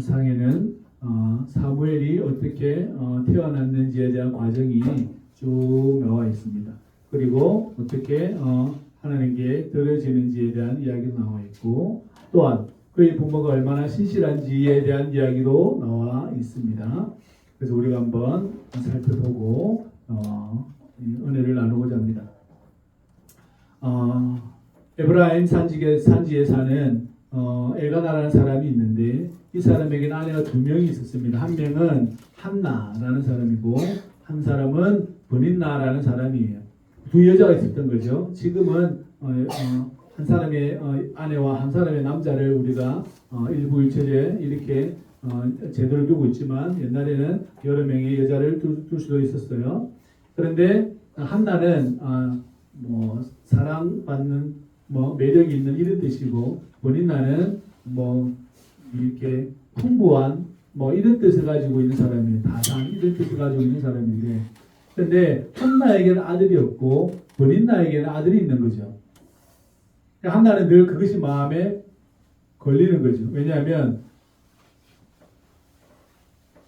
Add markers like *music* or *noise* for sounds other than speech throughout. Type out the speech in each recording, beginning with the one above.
상에는 어, 사무엘이 어떻게 어, 태어났는지에 대한 과정이 쭉 나와 있습니다. 그리고 어떻게 어, 하나님께 드려지는지에 대한 이야기도 나와 있고 또한 그의 부모가 얼마나 신실한지에 대한 이야기도 나와 있습니다. 그래서 우리가 한번 살펴보고 어, 이 은혜를 나누고자 합니다. 어, 에브라임 산지에, 산지에 사는 어, 엘가나라는 사람이 있는데 이 사람에게는 아내가 두 명이 있었습니다. 한 명은 한나라는 사람이고 한 사람은 버닌나라는 사람이에요. 두 여자가 있었던 거죠. 지금은 어, 어, 한 사람의 어, 아내와 한 사람의 남자를 우리가 어, 일부 일처제 이렇게 어, 제도를 두고 있지만 옛날에는 여러 명의 여자를 둘, 둘 수도 있었어요. 그런데 한나는 어, 뭐 사랑받는 뭐 매력이 있는 이런 뜻이고 본인 나는 뭐 이렇게 풍부한 뭐 이런 뜻을 가지고 있는 사람이에요. 다산 이런 뜻을 가지고 있는 사람인데 근데 한나에게는 아들이 없고 본인나에게는 아들이 있는 거죠. 그러니까 한나는 늘 그것이 마음에 걸리는 거죠. 왜냐하면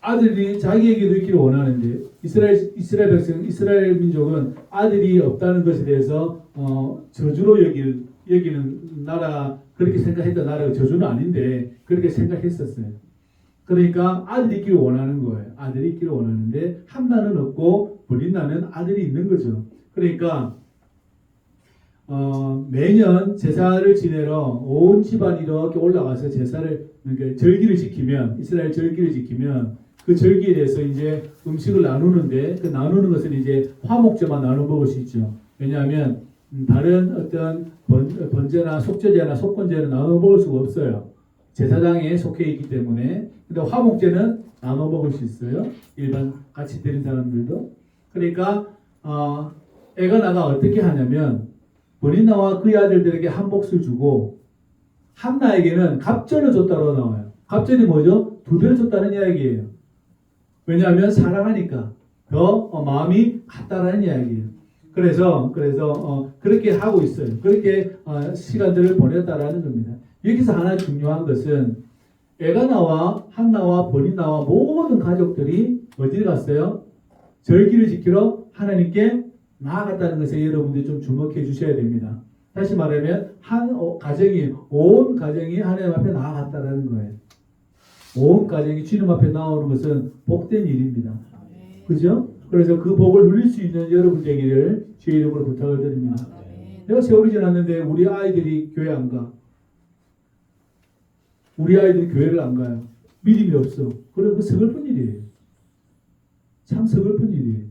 아들이 자기에게도 있기를 원하는데 이스라엘 이스라엘 백성 이스라엘 민족은 아들이 없다는 것에 대해서 어, 저주로 여길 여기는 나라 그렇게 생각했던 나라가 저주는 아닌데 그렇게 생각했었어요. 그러니까 아들이 있기를 원하는 거예요. 아들이 있기를 원하는데 한나는 없고 버린나는 아들이 있는 거죠. 그러니까 어, 매년 제사를 지내러 온 집안이 이렇게 올라가서 제사를 그러니까 절기를 지키면 이스라엘 절기를 지키면 그 절기에 대해서 이제 음식을 나누는데 그 나누는 것은 이제 화목제만 나눠 먹을 수 있죠. 왜냐하면 음, 다른 어떤 번, 번제나 속죄제나 속건제는 나눠 먹을 수가 없어요. 제사장에 속해 있기 때문에. 근데 화목제는 나눠 먹을 수 있어요. 일반 같이 드린 사람들도. 그러니까 어, 애가 나가 어떻게 하냐면 버리나와 그의 아들들에게 한 몫을 주고 한나에게는 갑절을 줬다고 나와요. 갑절이 뭐죠? 두 배를 줬다는 이야기예요. 왜냐하면 사랑하니까 더 어, 마음이 같다라는 이야기예요. 그래서 그래서 어, 그렇게 하고 있어요. 그렇게 어, 시간들을 보냈다라는 겁니다. 여기서 하나 중요한 것은 에가나와 한나와 버리나와 모든 가족들이 어디를 갔어요? 절기를 지키러 하나님께 나아갔다는 것에 여러분들이 좀 주목해 주셔야 됩니다. 다시 말하면 한 어, 가정이 온 가정이 하나님 앞에 나아갔다는 거예요. 온 가정이 주님 앞에 나오는 것은 복된 일입니다. 그죠? 그래서 그 복을 누릴 수 있는 여러분 되기를 주의 이름으로 부탁을 드립니다. 내가 세월이 지났는데 우리 아이들이 교회 안 가. 우리 아이들이 교회를 안 가요. 믿음이 없어. 그래 그 서글픈 일이에요. 참 서글픈 일이에요.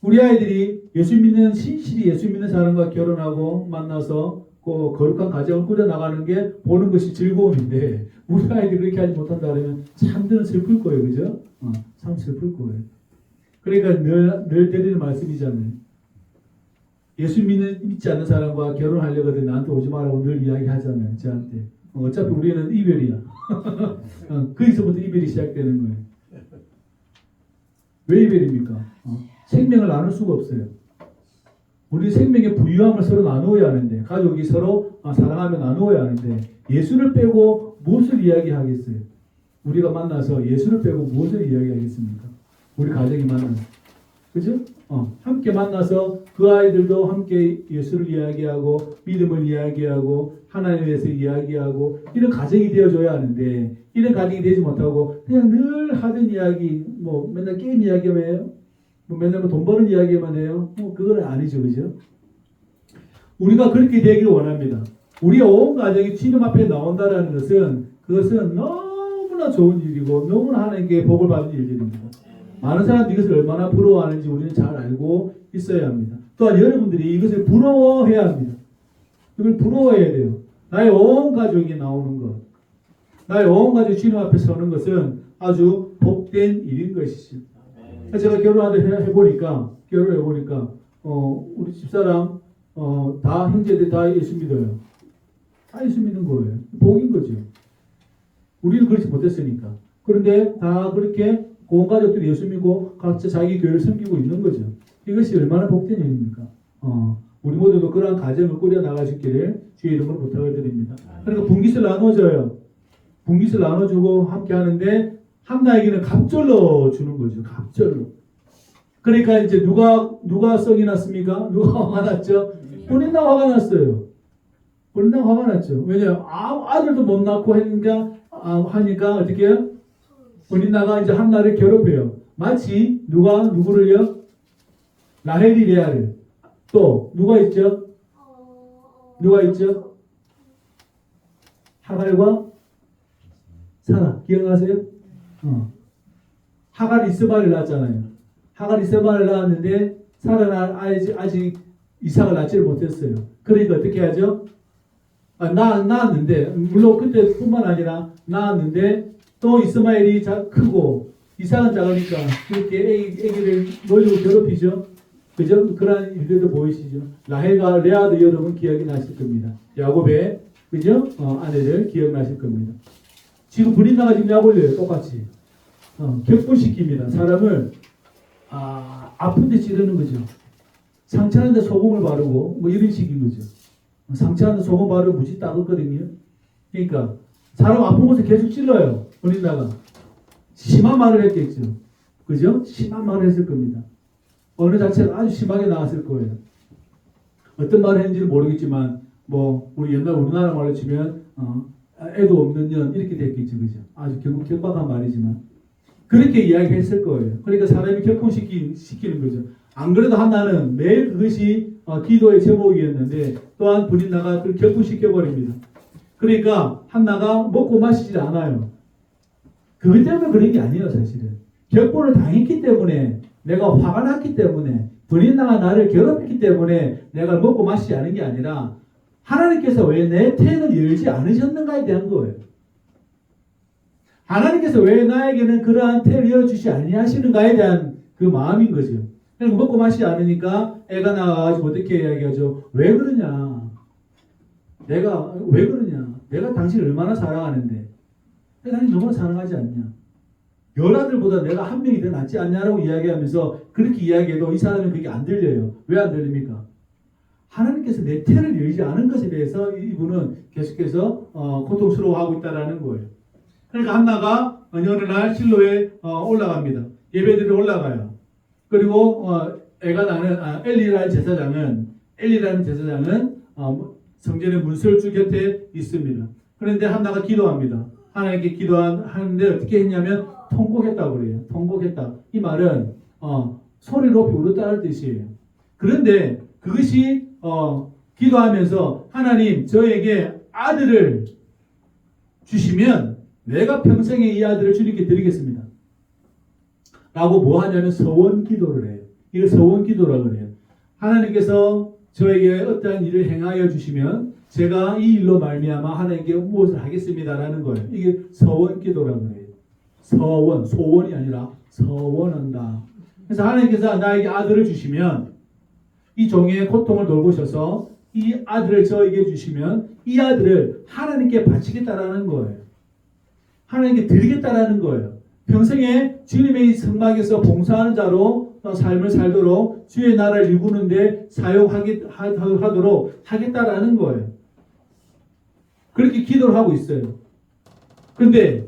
우리 아이들이 예수 믿는 신실히 예수 믿는 사람과 결혼하고 만나서 그 거룩한 가정을 꾸려 나가는 게 보는 것이 즐거움인데 우리 아이들이 그렇게 하지 못한다 그러면 참들은 슬플 거예요, 그죠? 어, 참 슬플 거예요. 그러니까 늘, 늘 드리는 말씀이잖아요. 예수 믿는, 믿지 않는 사람과 결혼하려거든 나한테 오지 말라고 늘 이야기하잖아요, 저한테. 어, 차피 우리는 이별이야. *laughs* 어, 거기서부터 이별이 시작되는 거예요. 왜 이별입니까? 어, 생명을 나눌 수가 없어요. 우리 생명의 부유함을 서로 나누어야 하는데 가족이 서로 아, 사랑하며 나누어야 하는데 예수를 빼고 무엇을 이야기하겠어요? 우리가 만나서 예수를 빼고 무엇을 이야기하겠습니까? 우리 가정이 만나서 그죠? 어, 함께 만나서 그 아이들도 함께 예수를 이야기하고 믿음을 이야기하고 하나님에 대해서 이야기하고 이런 가정이 되어줘야 하는데 이런 가정이 되지 못하고 그냥 늘 하던 이야기 뭐 맨날 게임 이야기만 해요. 뭐 맨날 뭐돈 버는 이야기만 해요. 뭐 그건 아니죠, 그죠? 우리가 그렇게 되기를 원합니다. 우리 온 가정이 주님 앞에 나온다라는 것은 그것은 너무나 좋은 일이고 너무나 하나님께 복을 받는 일들입니다. 많은 사람들이 이것을 얼마나 부러워하는지 우리는 잘 알고 있어야 합니다. 또한 여러분들이 이것을 부러워해야 합니다. 이걸 부러워해야 돼요. 나의 온 가족이 나오는 것. 나의 온 가족이 주님 앞에 서는 것은 아주 복된 일인 것이죠. 제가 결혼하다 해보니까, 결혼해보니까, 어, 우리 집사람, 어, 다 형제들 다 예수 믿어요. 다 예수 믿는 거예요. 복인 거죠. 우리는 그렇지 못했으니까. 그런데 다 그렇게 온 가족들이 예수 믿고 각자 자기 교회를 섬기고 있는 거죠. 이것이 얼마나 복된 일입니까? 어, 우리 모두도 그러한 가정을 꾸려 나가시기를 주의 이름으로 부탁을 드립니다. 그러니까 분깃을 나눠줘요. 분깃을 나눠주고 함께 하는데 한나에게는 갑절로 주는 거죠. 갑절로. 그러니까 이제 누가 누가 썩이 났습니까? 누가 *laughs* 화가 났죠? 본인 나 화가 났어요. 본인 나 화가 났죠. 왜냐 아, 아들도 못 낳고 하니까 아, 하니까 어떻게 해요? 본인 나가 이제 한나를 괴롭혀요. 마치 누가 누구를요? 라헬이 레아를 또 누가 있죠? 누가 있죠? 하갈과 사라 기억나세요? 어. 하갈 이스마를 낳았잖아요. 하갈 이스마를 낳았는데 사라는 아직, 아직 이삭을 낳지를 못했어요. 그러니까 어떻게 하죠? 아, 낳, 낳았는데 물론 그때뿐만 아니라 낳았는데 또 이스마엘이 자, 크고 이삭은 작으니까 그렇게 애기, 애기를 놀리고 괴롭히죠. 그죠? 그런 일들도 보이시죠? 라헬과 레아도 여러분 기억이 나실 겁니다. 야곱의 그죠? 어, 아내들 기억나실 겁니다. 지금 브린다가 지금 약 올려요. 똑같이. 어, 격분시킵니다. 사람을 아, 아픈데 찌르는 거죠. 상처하는데 소금을 바르고 뭐 이런 식인 거죠. 상처하는데 소금 바르고 무지 따갑거든요. 그러니까 사람 아픈 곳에 계속 찔러요. 브린다가 심한 말을 했겠죠. 그죠? 심한 말을 했을 겁니다. 어느 자체가 아주 심하게 나왔을 거예요. 어떤 말을 했는지는 모르겠지만 뭐 우리 옛날 우리나라 말로 치면 어, 애도 없는 년 이렇게 됐겠죠, 그죠? 아주 결국 경박한 말이지만 그렇게 이야기했을 거예요. 그러니까 사람이 격분시키 시키는 거죠. 안 그래도 한나는 매일 그것이 어, 기도의 제목이었는데 또한 브린나가 그걸 격분시켜 버립니다. 그러니까 한나가 먹고 마시지 않아요. 그것 때문에 그런 게 아니에요, 사실은. 격분을 당했기 때문에 내가 화가 났기 때문에 브린나가 나를 괴롭혔기 때문에 내가 먹고 마시지 않은 게 아니라 하나님께서 왜 내 태를 열지 않으셨는가에 대한 거예요. 하나님께서 왜 나에게는 그러한 태를 열어주시 아니하시는가에 대한 그 마음인 거죠. 그냥 먹고 마시지 않으니까 애가 나와가지고 어떻게 이야기하죠? 왜 그러냐? 내가 왜 그러냐? 내가 당신을 얼마나 사랑하는데 왜 당신 너무나 사랑하지 않냐? 열 아들보다 내가 한 명이 더 낫지 않냐라고 이야기하면서 그렇게 이야기해도 이 사람은 그게 안 들려요. 왜 안 들립니까? 하나님께서 내 태를 열지 않은 것에 대해서 이분은 계속해서 어, 고통스러워하고 있다라는 거예요. 그러니까 한나가 어느 날 실로에 어, 올라갑니다. 예배드리러 올라가요. 그리고 어, 애가 나는 아, 엘리라는 제사장은 엘리라는 제사장은 어, 성전의 문설주 곁에 있습니다. 그런데 한나가 기도합니다. 하나님께 기도하는데 어떻게 했냐면 통곡했다고 그래요. 통곡했다. 이 말은 어, 소리 높이 울었다는 뜻이에요. 그런데 그것이 어, 기도하면서 하나님 저에게 아들을 주시면 내가 평생에 이 아들을 주님께 드리겠습니다. 라고 뭐 하냐면 서원 기도를 해요. 이걸 서원 기도라고 그래요. 하나님께서 저에게 어떠한 일을 행하여 주시면 제가 이 일로 말미암아 하나님께 무엇을 하겠습니다라는 거예요. 이게 서원 기도라고 해요. 서원, 소원이 아니라 서원한다. 그래서 하나님께서 나에게 아들을 주시면 이 종의 고통을 돌보셔서 이 아들을 저에게 주시면 이 아들을 하나님께 바치겠다라는 거예요. 하나님께 드리겠다라는 거예요. 평생에 주님의 성막에서 봉사하는 자로 삶을 살도록 주의 나라를 이루는데 사용하도록 하겠다라는 거예요. 그렇게 기도를 하고 있어요. 근데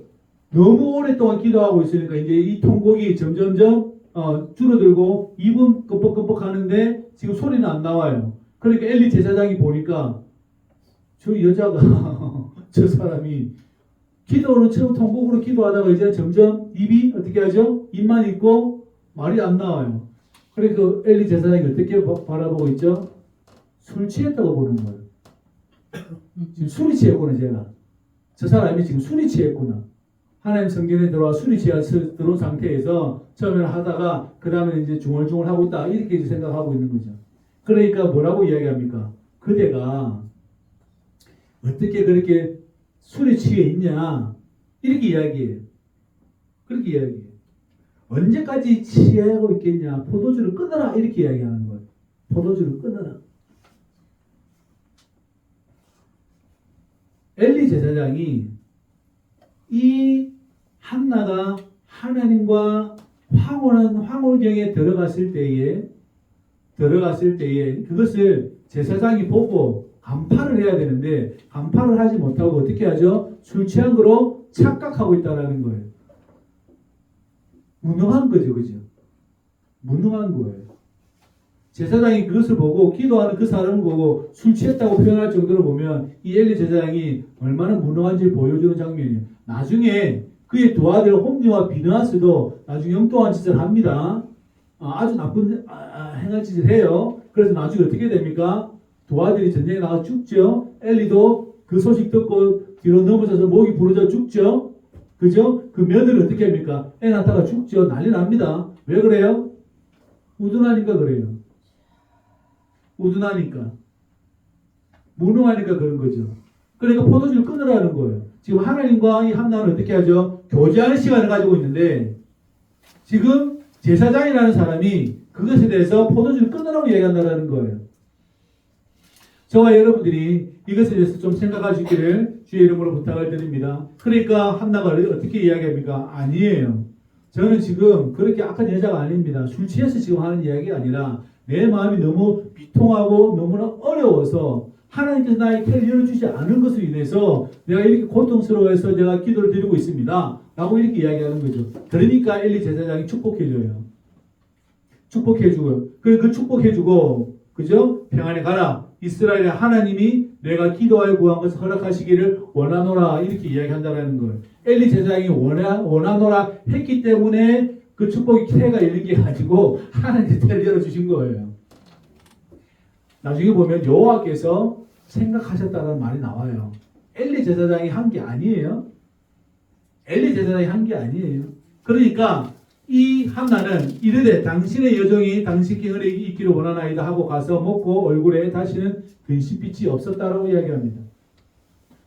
너무 오랫동안 기도하고 있으니까 이제 이 통곡이 점점점 어, 줄어들고 입은 끔뻑끔뻑 하는데 지금 소리는 안 나와요. 그러니까 엘리 제사장이 보니까 저 여자가 *laughs* 저 사람이 기도는 처음 통곡으로 기도하다가 이제 점점 입이 어떻게 하죠? 입만 있고 말이 안 나와요. 그러니까 엘리 제사장이 어떻게 바- 바라보고 있죠? 술 취했다고 보는 거예요. 지금 술이 취했구나 제가. 저 사람이 지금 술이 취했구나. 하나님 성전에 들어와 술이 들어온 상태에서 처음에는 하다가 그 다음에 이제 중얼중얼 하고 있다 이렇게 이제 생각하고 있는 거죠. 그러니까 뭐라고 이야기합니까? 그대가 어떻게 그렇게 술에 취해 있냐 이렇게 이야기해요. 그렇게 이야기해요. 언제까지 취하고 있겠냐? 포도주를 끊어라 이렇게 이야기하는 거예요. 포도주를 끊어라. 엘리 제사장이 이 한나가 하나님과 황홀한 황홀경에 들어갔을 때에 들어갔을 때에 그것을 제사장이 보고 간파를 해야 되는데 간파를 하지 못하고 어떻게 하죠? 술 취한 거로 착각하고 있다라는 거예요. 무능한 거죠, 그죠? 무능한 거예요. 제사장이 그것을 보고 기도하는 그 사람을 보고 술 취했다고 표현할 정도로 보면 이 엘리 제사장이 얼마나 무능한지 보여주는 장면이에요. 나중에 그의 두 아들 홈리와 비느하스도 나중에 영통한 짓을 합니다. 아, 주 나쁜 아, 아, 행한 짓을 해요. 그래서 나중에 어떻게 됩니까? 두 아들이 전쟁에 나가 죽죠. 엘리도 그 소식 듣고 뒤로 넘어져서 목이 부러져 죽죠. 그죠? 그 며느리 어떻게 합니까? 애 낳다가 죽죠. 난리 납니다. 왜 그래요? 우둔하니까 그래요. 우둔하니까. 무능하니까 그런 거죠. 그러니까 포도주를 끊으라는 거예요. 지금 하나님과 이 한나는 어떻게 하죠? 교제하는 시간을 가지고 있는데 지금 제사장이라는 사람이 그것에 대해서 포도주를 끊으라고 얘기한다는 거예요. 저와 여러분들이 이것에 대해서 좀 생각하시기를 주의 이름으로 부탁을 드립니다. 그러니까 한나가 어떻게 이야기합니까? 아니에요. 저는 지금 그렇게 악한 여자가 아닙니다. 술 취해서 지금 하는 이야기가 아니라 내 마음이 너무 비통하고 너무나 어려워서 하나님께서 나의 태를 열어주지 않은 것으로 인해서 내가 이렇게 고통스러워해서 내가 기도를 드리고 있습니다. 라고 이렇게 이야기하는 거죠. 그러니까 엘리 제사장이 축복해줘요. 축복해주고요. 그래 그 축복해주고 그죠? 평안에 가라. 이스라엘의 하나님이 내가 기도하여 구한 것을 허락하시기를 원하노라 이렇게 이야기한다라는 거예요. 엘리 제사장이 원하, 원하노라 했기 때문에 그 축복이 태가 열린 게 가지고 하나님께 태를 열어주신 거예요. 나중에 보면 여호와께서 생각하셨다는 말이 나와요. 엘리 제사장이 한 게 아니에요. 엘리 제사장이 한 게 아니에요. 그러니까 이 한나는 이르되 당신의 여종이 당신께 은혜 있기를 원하나이다 하고 가서 먹고 얼굴에 다시는 근심빛이 없었다라고 이야기합니다.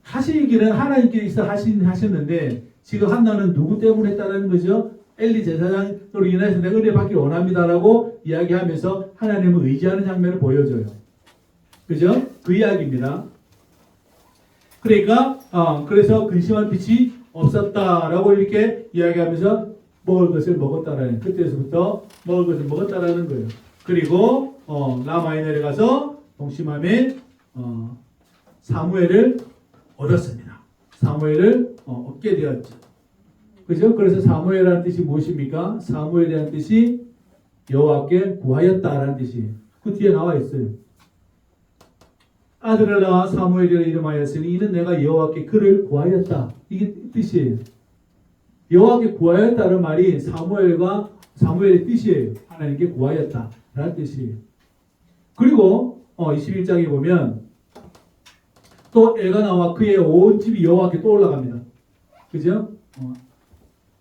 하시기는 하나님께서 하신 하셨는데 지금 한나는 누구 때문에 했다는 거죠? 엘리 제사장으로 인해서 내가 은혜 받기 원합니다라고 이야기하면서 하나님을 의지하는 장면을 보여줘요. 그죠? 그 이야기입니다. 그러니까 어, 그래서 근심할 빛이 없었다라고 이렇게 이야기하면서 먹을 것을 먹었다라는 그때서부터 먹을 것을 먹었다라는 거예요. 그리고 어, 라마에 내려가서 동심함에 어, 사무엘을 얻었습니다. 사무엘을 어, 얻게 되었죠. 그죠? 그래서 사무엘이라는 뜻이 무엇입니까? 사무엘이라는 뜻이 여호와께 구하였다라는 뜻이에요. 그 뒤에 나와 있어요. 아들을 낳아 사무엘이라 이름하였으니 이는 내가 여호와께 그를 구하였다. 이게 뜻이에요. 여호와께 구하였다는 말이 사무엘과 사무엘의 뜻이에요. 하나님께 구하였다 라는 뜻이에요. 그리고 어, 21장에 보면 또 애가 나와 그의 온 집이 여호와께 또 올라갑니다. 그죠? 어,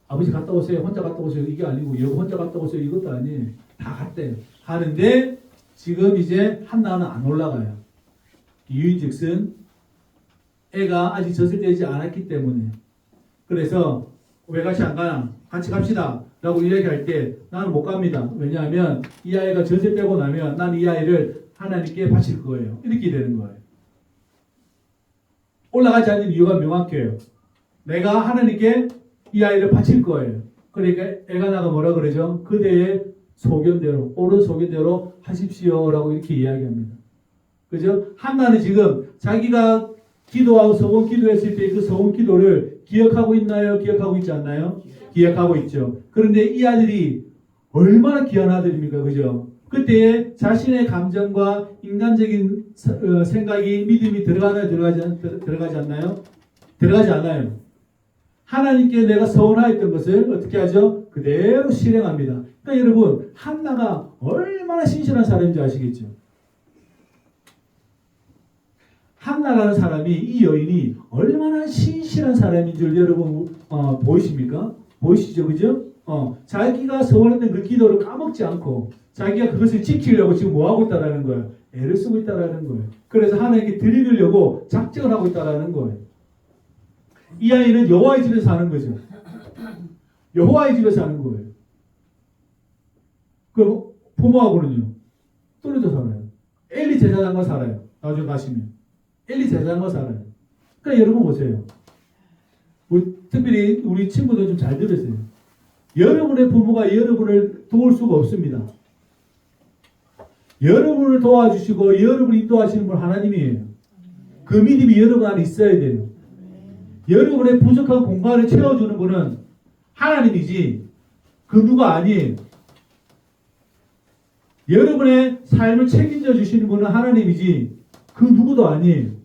아버지 갔다 오세요. 혼자 갔다 오세요. 이게 아니고 여보 혼자 갔다 오세요. 이것도 아니에요. 다 갔대요. 하는데 지금 이제 한나는 안 올라가요. 이유인즉슨 애가 아직 떼지 않았기 때문에 그래서 왜 같이 안 가나? 같이 갑시다. 라고 이야기할 때 나는 못 갑니다. 왜냐하면 이 아이가 젖을 떼고 나면 난 이 아이를 하나님께 바칠 거예요. 이렇게 되는 거예요. 올라가지 않는 이유가 명확해요. 내가 하나님께 이 아이를 바칠 거예요. 그러니까 애가 나가 뭐라 그러죠? 그대의 소견대로, 옳은 소견대로 하십시오라고 이렇게 이야기합니다. 그죠? 한나는 지금 자기가 기도하고 서원 기도했을 때 그 서원 기도를 기억하고 있나요? 기억하고 있지 않나요? 기억하고 있죠. 그런데 이 아들이 얼마나 귀한 아들입니까? 그죠? 그때 자신의 감정과 인간적인 어, 생각이 믿음이 들어가나요? 들어가지, 않, 들어가지 않나요? 들어가지 않아요. 하나님께 내가 서운하였던 것을 어떻게 하죠? 그대로 실행합니다. 그러니까 여러분, 한나가 얼마나 신실한 사람인지 아시겠죠? 한나라는 사람이 이 여인이 얼마나 신실한 사람인 줄 여러분 어, 보이십니까? 보이시죠, 그죠? 어, 자기가 서원했던 그 기도를 까먹지 않고 자기가 그것을 지키려고 지금 뭐 하고 있다라는 거예요. 애를 쓰고 있다라는 거예요. 그래서 하나님께 드리려고 작정을 하고 있다라는 거예요. 이 아이는 여호와의 집에서 사는 거죠. 여호와의 집에서 사는 거예요. 그럼 부모하고는요 떨어져 살아요. 엘리 제사장과 살아요. 나중에 가시면. 엘리 제사장과 살아요. 그러니까 여러분 보세요. 우리, 특별히 우리 친구들 좀 잘 들으세요. 여러분의 부모가 여러분을 도울 수가 없습니다. 여러분을 도와주시고 여러분을 인도하시는 분 하나님이에요. 그 믿음이 여러분 안에 있어야 돼요. 여러분의 부족한 공간을 채워주는 분은 하나님이지 그 누가 아니에요. 여러분의 삶을 책임져 주시는 분은 하나님이지 그 누구도 아니에요.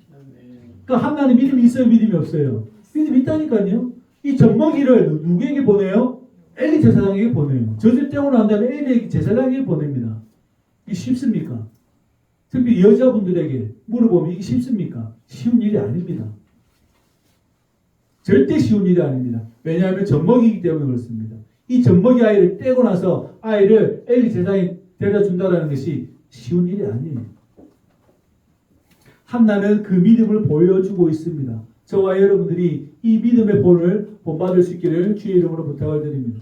그러니까 하나님 믿음이 있어요, 믿음이 없어요. 믿음이 있다니까요. 이 젖먹이를 누구에게 보내요? 엘리 제사장에게 보내요. 젖을 떼고 난 다음에 엘리 제사장에게 보냅니다. 이게 쉽습니까? 특히 여자분들에게 물어보면 이게 쉽습니까? 쉬운 일이 아닙니다. 절대 쉬운 일이 아닙니다. 왜냐하면 젖먹이기 때문에 그렇습니다. 이 젖먹이 아이를 떼고 나서 아이를 엘리 제사장에 데려다 준다는 것이 쉬운 일이 아니에요. 한나는 그 믿음을 보여주고 있습니다. 저와 여러분들이 이 믿음의 본을 본받을 수 있기를 주의 이름으로 부탁을 드립니다.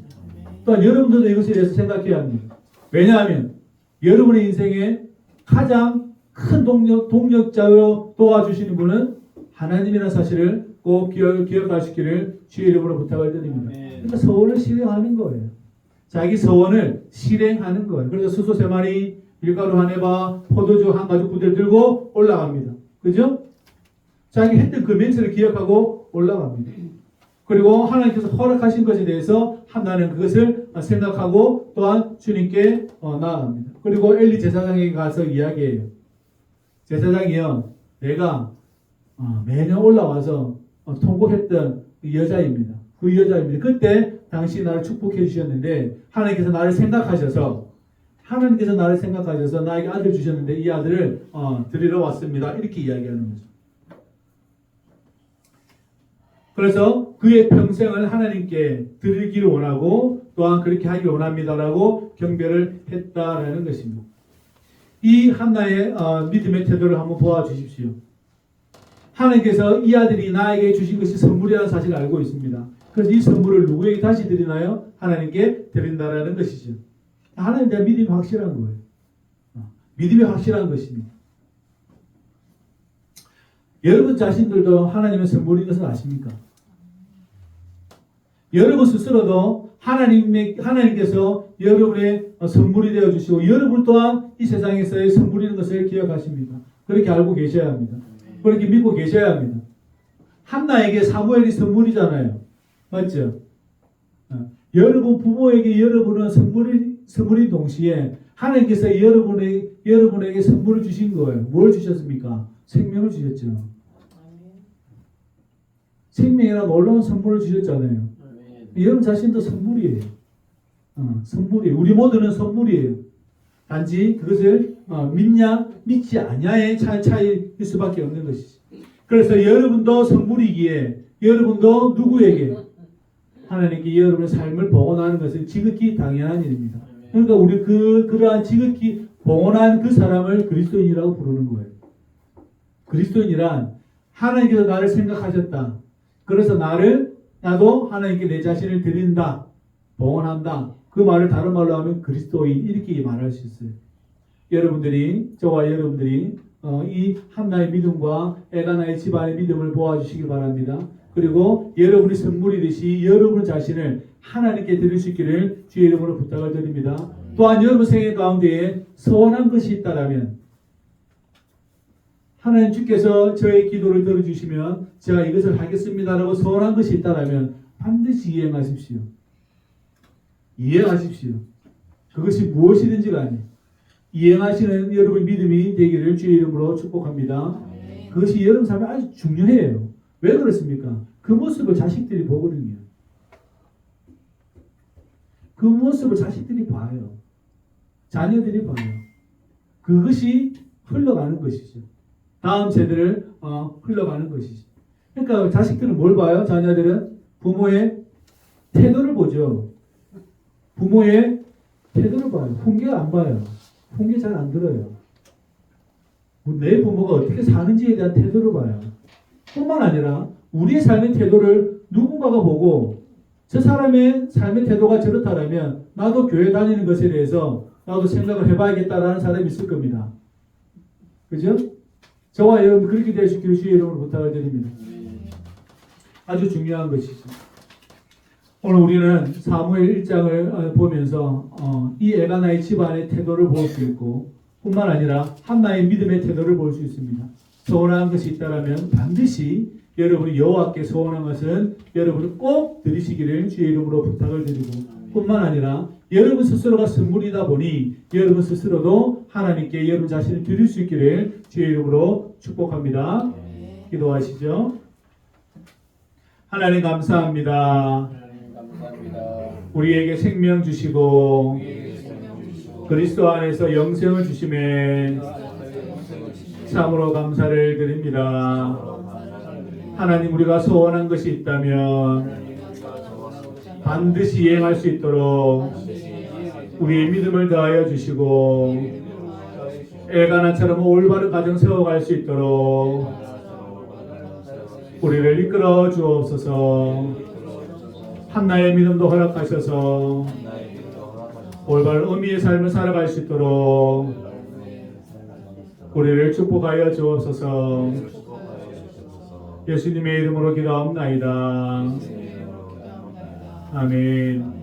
또한 여러분들도 이것에 대해서 생각해야 합니다. 왜냐하면 여러분의 인생에 가장 큰 동력, 동력자로 도와주시는 분은 하나님이라는 사실을 꼭 기억, 기억하시기를 주의 이름으로 부탁을 드립니다. 그러니까 서원을 실행하는 거예요. 자기 서원을 실행하는 거예요. 그래서 수소 세 마리, 밀가루 한 해바, 포도주 한 가죽 부대를 들고 올라갑니다. 그죠? 자기 했던 그 멘트를 기억하고 올라갑니다. 그리고 하나님께서 허락하신 것에 대해서 한나는 그것을 생각하고 또한 주님께 어, 나아갑니다. 그리고 엘리 제사장에게 가서 이야기해요. 제사장이요, 내가 어, 매년 올라와서 어, 통곡했던 그 여자입니다. 그 여자입니다. 그때 당시 나를 축복해 주셨는데 하나님께서 나를 생각하셔서 하나님께서 나를 생각하셔서 나에게 아들 주셨는데 이 아들을 어, 드리러 왔습니다. 이렇게 이야기하는 거죠. 그래서 그의 평생을 하나님께 드리기를 원하고 또한 그렇게 하기를 원합니다라고 경배를 했다라는 것입니다. 이 한나의 어, 믿음의 태도를 한번 보아 주십시오. 하나님께서 이 아들이 나에게 주신 것이 선물이라는 사실을 알고 있습니다. 그래서 이 선물을 누구에게 다시 드리나요? 하나님께 드린다라는 것이죠. 하나님에 대한 믿음이 확실한 거예요. 어, 믿음이 확실한 것입니다. 여러분 자신들도 하나님의 선물인 것을 아십니까? 여러분 스스로도 하나님의, 하나님께서 여러분의 선물이 되어 주시고 여러분 또한 이 세상에서의 선물인 것을 기억하십니다. 그렇게 알고 계셔야 합니다. 그렇게 믿고 계셔야 합니다. 한나에게 사무엘이 선물이잖아요. 맞죠? 어, 여러분 부모에게 여러분은 선물이 선물인 동시에 하나님께서 여러분의 여러분에게 선물을 주신 거예요. 뭘 주셨습니까? 생명을 주셨죠. 생명이라 놀라운 선물을 주셨잖아요. 여러분 자신도 선물이에요. 어, 선물이에요. 우리 모두는 선물이에요. 단지 그것을 어, 믿냐 믿지 않냐의 차, 차이일 수밖에 없는 것이죠. 그래서 여러분도 선물이기에 여러분도 누구에게 하나님께 여러분의 삶을 복원하는 것은 지극히 당연한 일입니다. 그러니까 우리 그 그러한 지극히 복원한 그 사람을 그리스도인이라고 부르는 거예요. 그리스도인이란 하나님께서 나를 생각하셨다. 그래서 나를 나도 하나님께 내 자신을 드린다. 봉헌한다. 그 말을 다른 말로 하면 그리스도인 이렇게 말할 수 있어요. 여러분들이 저와 여러분들이 어, 이 한나의 믿음과 에가나의 집안의 믿음을 보아주시길 바랍니다. 그리고 여러분이 선물이듯이 여러분 자신을 하나님께 드릴 수 있기를 주의 이름으로 부탁을 드립니다. 또한 여러분 생애 가운데에 서원한 것이 있다라면 하나님 주께서 저의 기도를 들어주시면 제가 이것을 하겠습니다라고 서원한 것이 있다라면 반드시 이행하십시오. 이행하십시오. 그것이 무엇이든지 간에 이행하시는 여러분 믿음이 되기를 주의 이름으로 축복합니다. 그것이 여러분 삶에 아주 중요해요. 왜 그렇습니까? 그 모습을 자식들이 보거든요. 그 모습을 자식들이 봐요. 자녀들이 봐요. 그것이 흘러가는 것이죠. 다음 세대를 어, 흘러가는 것이죠. 그러니까 자식들은 뭘 봐요? 자녀들은 부모의 태도를 보죠. 부모의 태도를 봐요. 훈계 안 봐요. 훈계 잘 안 들어요. 내 부모가 어떻게 사는지에 대한 태도를 봐요. 뿐만 아니라 우리의 삶의 태도를 누군가가 보고 저 사람의 삶의 태도가 저렇다면 나도 교회 다니는 것에 대해서 나도 생각을 해봐야겠다라는 사람이 있을 겁니다. 그죠? 저와 여러분 그렇게 될수 있기를 주의 이름으로 부탁을 드립니다. 아주 중요한 것이죠. 오늘 우리는 사무엘 1장을 보면서 어, 이 에가나의 집안의 태도를 볼 수 있고 뿐만 아니라 한나의 믿음의 태도를 볼 수 있습니다. 서운한 것이 있다면 반드시 여러분이 여호와께 소원한 것은 여러분이 꼭 드리시기를 주의 이름으로 부탁을 드리고 뿐만 아니라 여러분 스스로가 선물이다 보니 여러분 스스로도 하나님께 여러분 자신을 드릴 수 있기를 주의 이름으로 축복합니다. 기도하시죠. 하나님 감사합니다. 우리에게 생명 주시고 그리스도 안에서 영생을 주심에 참으로 감사를 드립니다. 하나님 우리가 소원한 것이 있다면 반드시 이행할 수 있도록 우리의 믿음을 더하여 주시고 엘가나처럼 올바른 가정 세워갈 수 있도록 우리를 이끌어 주옵소서 한나의 믿음도 허락하셔서 올바른 의미의 삶을 살아갈 수 있도록 우리를 축복하여 주옵소서. 예수님의 이름으로 기도합나이다. 아멘